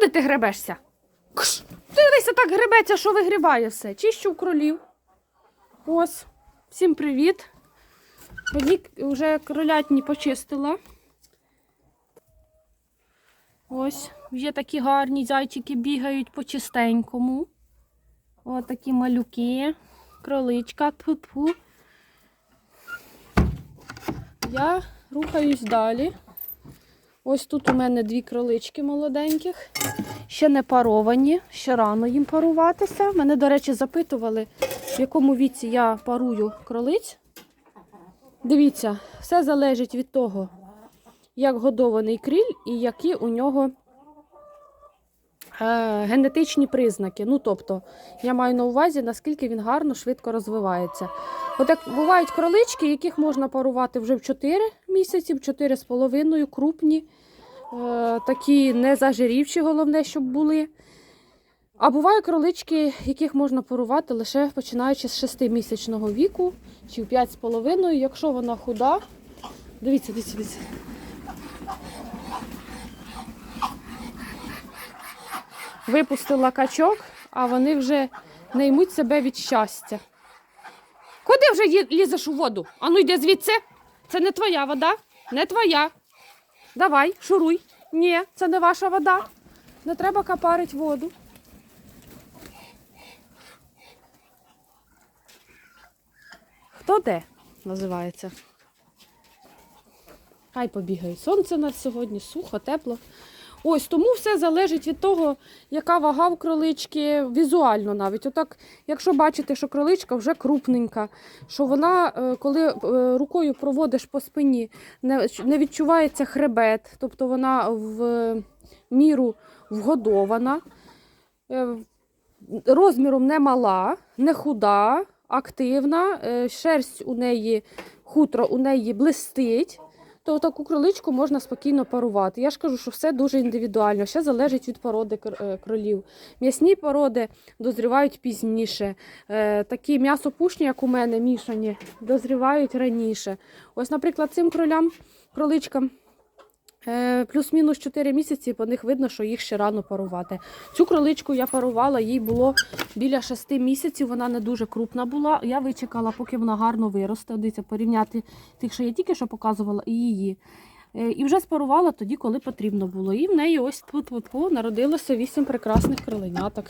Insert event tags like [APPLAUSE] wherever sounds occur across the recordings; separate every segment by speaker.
Speaker 1: Куди ти гребешся? Кш! Ти дивися так гребеться, що вигрібає все. Чищу кролів. Ось. Всім привіт. Одні вже кролятні почистила. Ось, є такі гарні зайчики бігають по чистенькому. Ось такі малюки, кроличка, тьфу-тьфу. Я рухаюсь далі. Ось тут у мене дві кролички молоденьких, ще не паровані, ще рано їм паруватися. Мене, до речі, запитували, в якому віці я парую кролиць. Дивіться, все залежить від того, як годований кріль і які у нього генетичні признаки. Ну, тобто, я маю на увазі, наскільки він гарно, швидко розвивається. От як бувають кролички, яких можна парувати вже в 4 місяці, в 4,5, крупні, е, такі не зажирівші, головне, щоб були. А бувають кролички, яких можна парувати лише починаючи з 6-місячного віку чи в 5,5, якщо вона худа. Дивіться, дивіться, дивіться. Випустила качок, а вони вже не ймуть себе від щастя. Куди вже лізеш у воду? Ану йди звідси. Це не твоя вода, не твоя. Давай, шуруй. Ні, це не ваша вода. Не треба капарить воду. Хто де називається? Хай побігає. Сонце у нас сьогодні, сухо, тепло. Ось тому все залежить від того, яка вага в кролички візуально навіть. Отак, якщо бачите, що кроличка вже крупненька, що вона, е, коли е, рукою проводиш по спині, не, відчувається хребет, тобто вона в міру вгодована, е, розміром не мала, не худа, активна, шерсть у неї, хутро у неї блистить то таку кроличку можна спокійно парувати. Я ж кажу, що все дуже індивідуально, все залежить від породи е, кролів. М'ясні породи дозрівають пізніше. Е, Такі м'ясопушні, як у мене, мішані, дозрівають раніше. Ось, наприклад, цим кролям, кроличкам. Е, Плюс-мінус 4 місяці, по них видно, що їх ще рано парувати. Цю кроличку я парувала, їй було біля 6 місяців, вона не дуже крупна була. Я вичекала, поки вона гарно виросте. Дивіться, порівняти тих, що я тільки що показувала, і її. Е, І вже спарувала тоді, коли потрібно було. І в неї ось тут народилося 8 прекрасних кроленяток.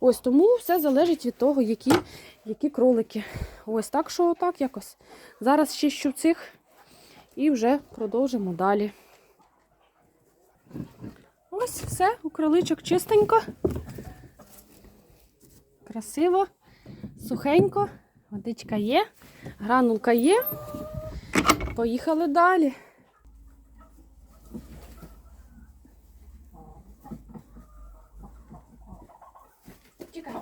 Speaker 1: Ось тому все залежить від того, які, які кролики. Ось так, що так якось. Зараз чищу цих і вже продовжимо далі. Ось все, у кроличок чистенько. Красиво, сухенько, водичка є, гранулка є. Поїхали далі. Тікай.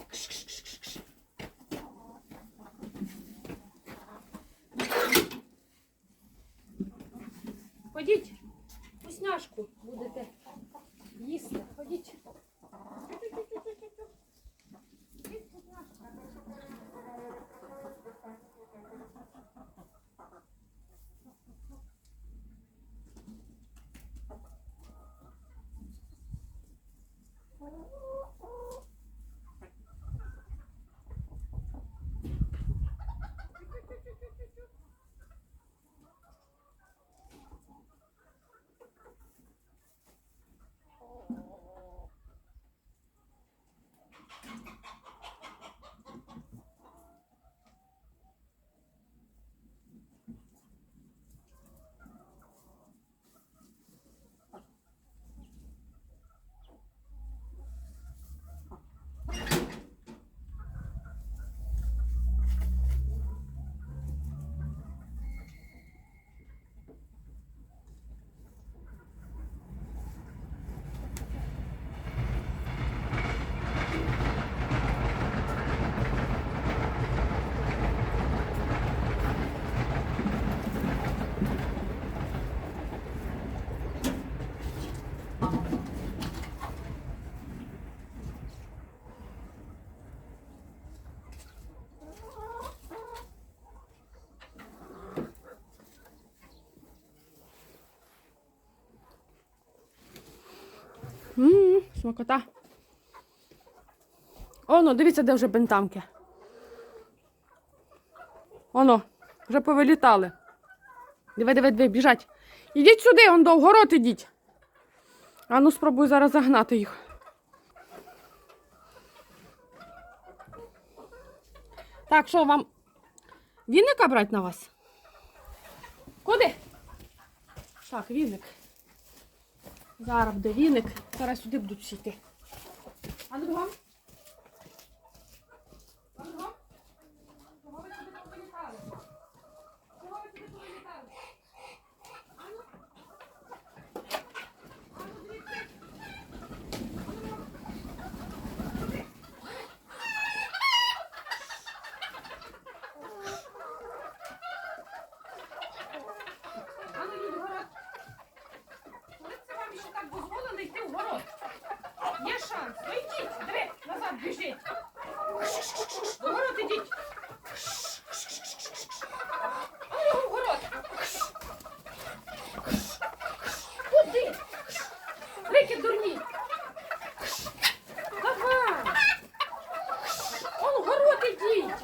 Speaker 1: М, Смакота. Оно, дивіться, де вже бентамки. Оно, вже повилітали. Диви, диви, диви, біжать. Ідіть сюди, он до вгород ідіть. А ну спробуй зараз загнати їх. Так, що вам віника брати на вас? Куди? Так, віник. Зараз буде віник. Зараз сюди будуть сіти. А ну бігом. А ну бігом. Чого ви сюди повилітали? Чого ви сюди повилітали? А ну. А ну, дивіться. А ну, бігом. Сюди. А ну, йдіть вгород. Коли це вам ще так дозволено йти вгород? Є шанс. Ну йдіть, диви, назад біжіть. Вгород ідіть. А ну вгород. Куди? Рики дурні. Давай. Он вгород ідіть.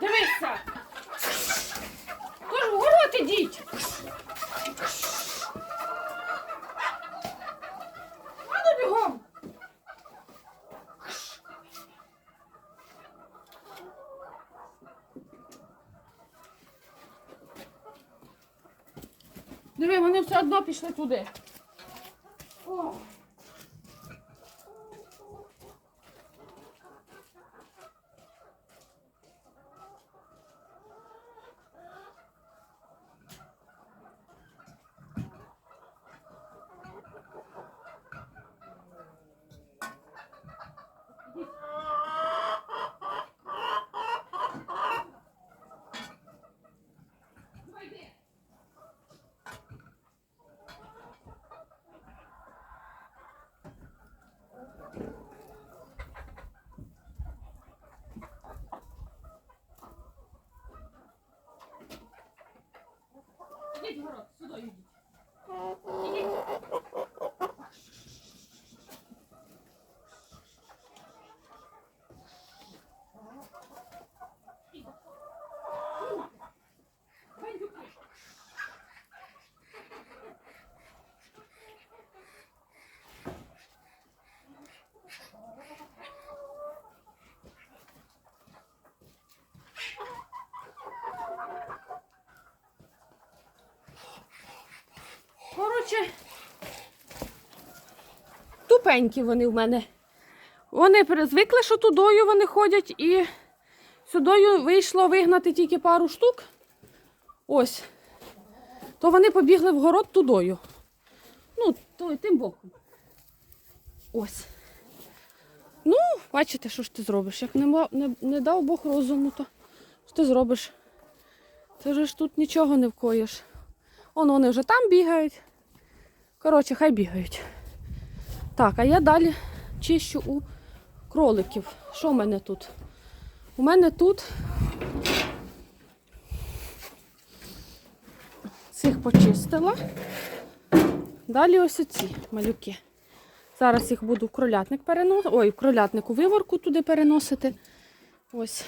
Speaker 1: Дивися. Тож вгород ідіть. А ну бігом. Диви, вони все одно пішли туди. О. Пойди. Ідіть в город, сюди йдіть. Ідіть. Бандюки. Коротше, тупенькі вони в мене. Вони звикли, що тудою вони ходять, і сюдою вийшло вигнати тільки пару штук. Ось. То вони побігли в город тудою. Ну, то, тим боком. Ось. Ну, бачите, що ж ти зробиш. Як не, не, не дав Бог розуму, то що ти зробиш? Ти ж тут нічого не вкоїш. Он вони вже там бігають. Коротше, хай бігають. Так, а я далі чищу у кроликів. Що в мене тут? У мене тут цих почистила. Далі ось оці малюки. Зараз їх буду в кролятник переносити. Ой, в кролятник у виворку туди переносити. Ось.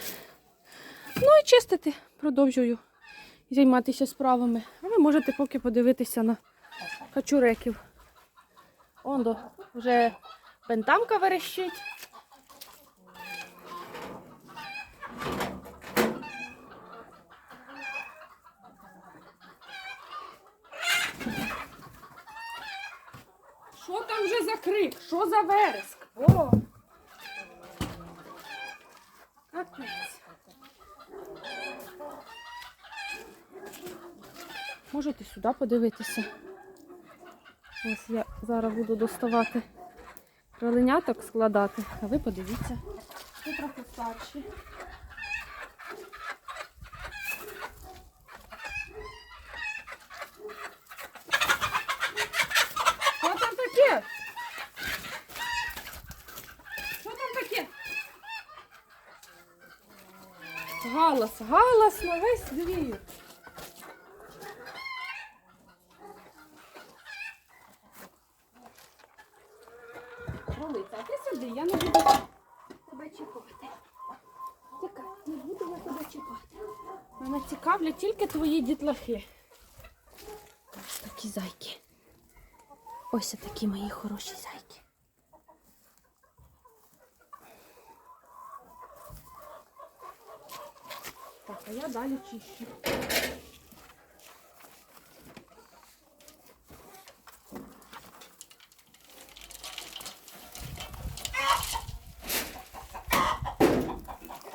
Speaker 1: Ну і чистити, продовжую займатися справами. А ви можете поки подивитися на качуреків. Ондо вже бентамка верещить. Що там вже за крик? Що за вереск? О! Капець. Можете сюди подивитися. Ось я зараз буду доставати кроленяток складати, а ви подивіться. Ви трохи старші. Що там таке? Що там таке? Галас, галас на весь двір. Не буду я тебе чекати. Мене цікавлять тільки твої дітлахи. Ось такі зайки. Ось такі мої хороші зайки. Так, а я далі чищу.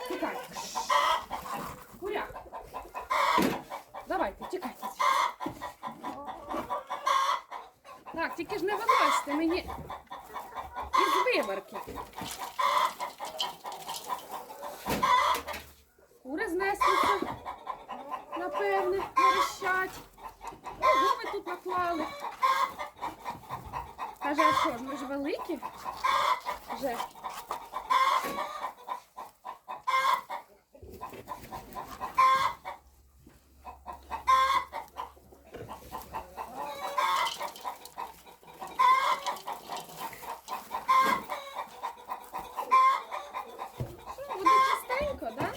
Speaker 1: Тікайте. Куряк. Давайте, тікайте. звідси. Так, тільки ж не вилазьте мені із виборки. Кури знеслися. Напевне, верещать. Ого, ви тут наклали. А що, ми ж великі? Вже. Що, буде чистенько, так? Да?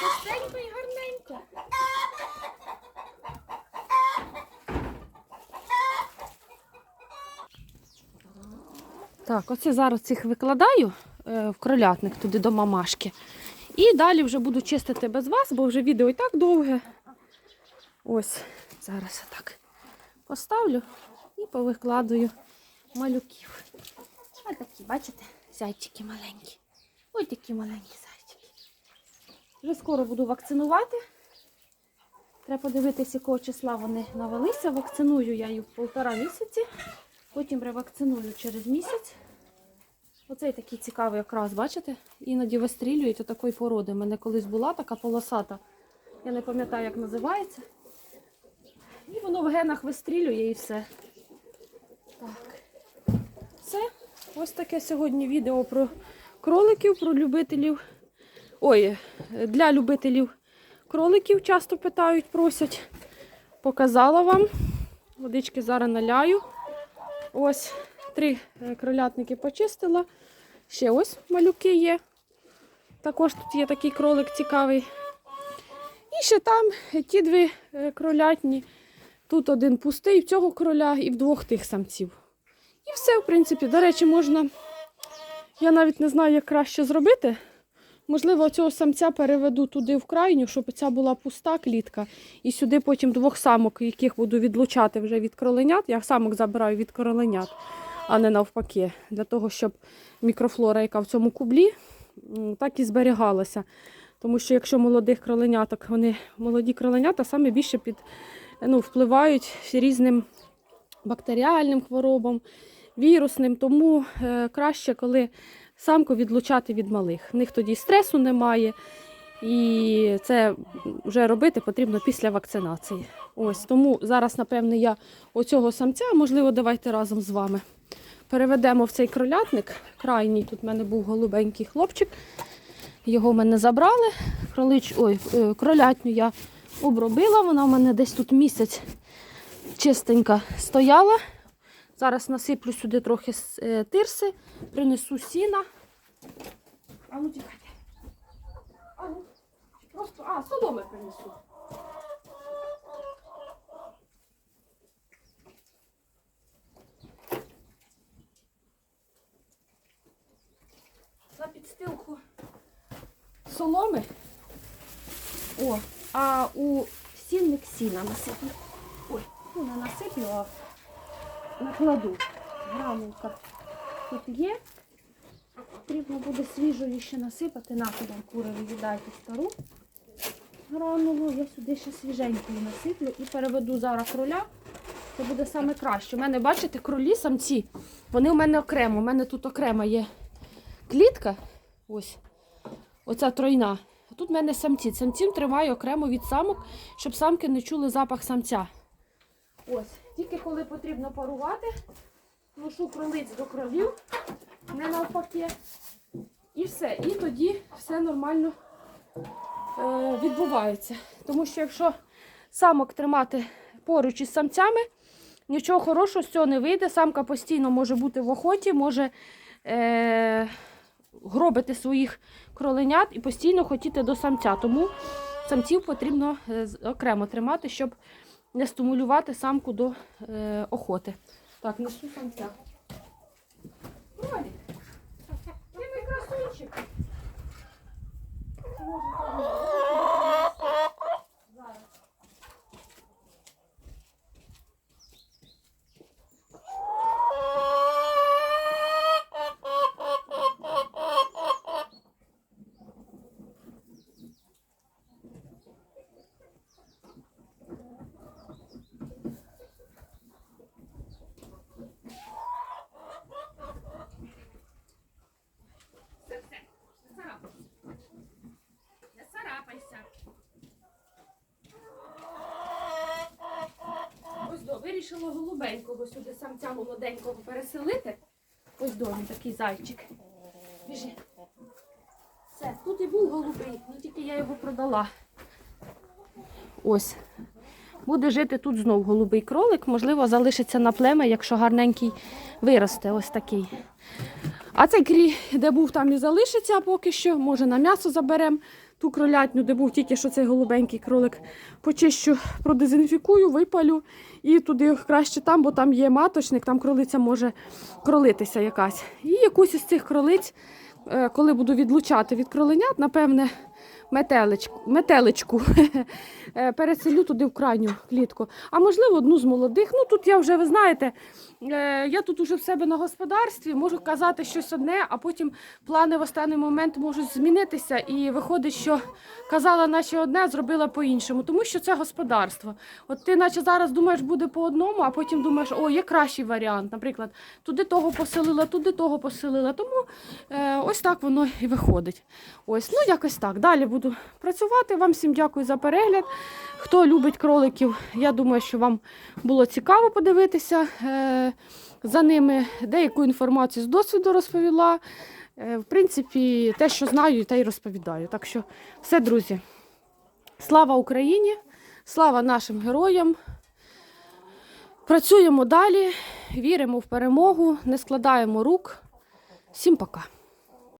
Speaker 1: Чистенько і гарненько. Так, оце зараз цих викладаю е, в кролятник туди до мамашки. І далі вже буду чистити без вас, бо вже відео і так довге. Ось, зараз я так поставлю і повикладую малюків. Ось такі, бачите, зайчики маленькі. Ось такі маленькі зайчики. Вже скоро буду вакцинувати. Треба подивитися, якого числа вони навелися. Вакциную я їх півтора місяці, потім ревакциную через місяць. Оцей такий цікавий якраз, бачите? Іноді вистрілюють отакої породи. У мене колись була така полосата. Я не пам'ятаю, як називається. І воно в генах вистрілює і все. Так. Все. Ось таке сьогодні відео про кроликів, про любителів. Ой, для любителів кроликів часто питають, просять. Показала вам. Водички зараз наляю. Ось три е, кролятники почистила. Ще ось малюки є. Також тут є такий кролик цікавий. І ще там е, ті дві е, кролятні. Тут один пустий в цього кроля і в двох тих самців. І все, в принципі, до речі, можна. Я навіть не знаю, як краще зробити. Можливо, цього самця переведу туди в крайню, щоб ця була пуста клітка. І сюди потім двох самок, яких буду відлучати вже від кроленят. Я самок забираю від кроленят, а не навпаки. Для того, щоб мікрофлора, яка в цьому кублі, так і зберігалася. Тому що якщо молодих кроленяток, вони молоді кроленята саме більше під, ну, впливають різним бактеріальним хворобам, вірусним. Тому е, краще, коли самку відлучати від малих. В них тоді стресу немає. І це вже робити потрібно після вакцинації. Ось тому зараз, напевне, я оцього самця, можливо, давайте разом з вами переведемо в цей кролятник. Крайній тут в мене був голубенький хлопчик. Його в мене забрали. Кролич, ой, е, кролятню я обробила. Вона в мене десь тут місяць чистенька стояла. Зараз насиплю сюди трохи е, тирси, принесу сіна. А ну тікайте. А ну, просто, а, соломи принесу. На підстилку соломи. О, а у сінник сіна насиплю. Ой, ну не насиплю, а накладу. Гранулка тут є. Потрібно буде свіжої ще насипати. На вам курові віддайте стару гранулу. Я сюди ще свіженькою насиплю і переведу зараз кроля. Це буде саме краще. У мене, бачите, кролі самці. Вони у мене окремо. У мене тут окрема є клітка. Ось. Оця тройна. А тут в мене самці. Самців тримаю окремо від самок, щоб самки не чули запах самця. Ось. Тільки коли потрібно парувати, ношу кролиць до кролів, не навпаки. І все. І тоді все нормально е, відбувається. Тому що якщо самок тримати поруч із самцями, нічого хорошого з цього не вийде. Самка постійно може бути в охоті, може е, гробите своїх кроленят і постійно хотіте до самця. Тому самців потрібно е, окремо тримати, щоб не стимулювати самку до е, охоти. Так, несу самця. Кролик, ти мій красунчик. Зараз. Все, все, не царапайся. Не царапайся. Ось до, вирішила голубенького сюди самця молоденького переселити. Ось до, він такий зайчик. Біжи. Все, тут і був голубий, ну тільки я його продала. Ось. Буде жити тут знов голубий кролик, можливо, залишиться на племе, якщо гарненький виросте. Ось такий. А цей крій, де був, там і залишиться поки що. Може на м'ясо заберемо ту кролятню, де був тільки що цей голубенький кролик. Почищу, продезінфікую, випалю і туди краще там, бо там є маточник, там кролиця може кролитися якась. І якусь із цих кролиць, е, коли буду відлучати від кроленят, напевне, метеличку, метеличку [LAUGHS] е, переселю туди в крайню клітку. А можливо, одну з молодих. Ну тут я вже, ви знаєте, е, я тут уже в себе на господарстві, можу казати щось одне, а потім плани в останній момент можуть змінитися. І виходить, що казала наче одне, зробила по-іншому, тому що це господарство. От ти, наче зараз думаєш, буде по одному, а потім думаєш, о, є кращий варіант. Наприклад, туди того поселила, туди того поселила. Тому е, ось так воно і виходить. Ось, ну якось так. Далі буду працювати. Вам всім дякую за перегляд. Хто любить кроликів, я думаю, що вам було цікаво подивитися е, за ними. Деяку інформацію з досвіду розповіла. Е, в принципі, те, що знаю, те й розповідаю. Так що все, друзі. Слава Україні! Слава нашим героям! Працюємо далі, віримо в перемогу, не складаємо рук. Всім пока!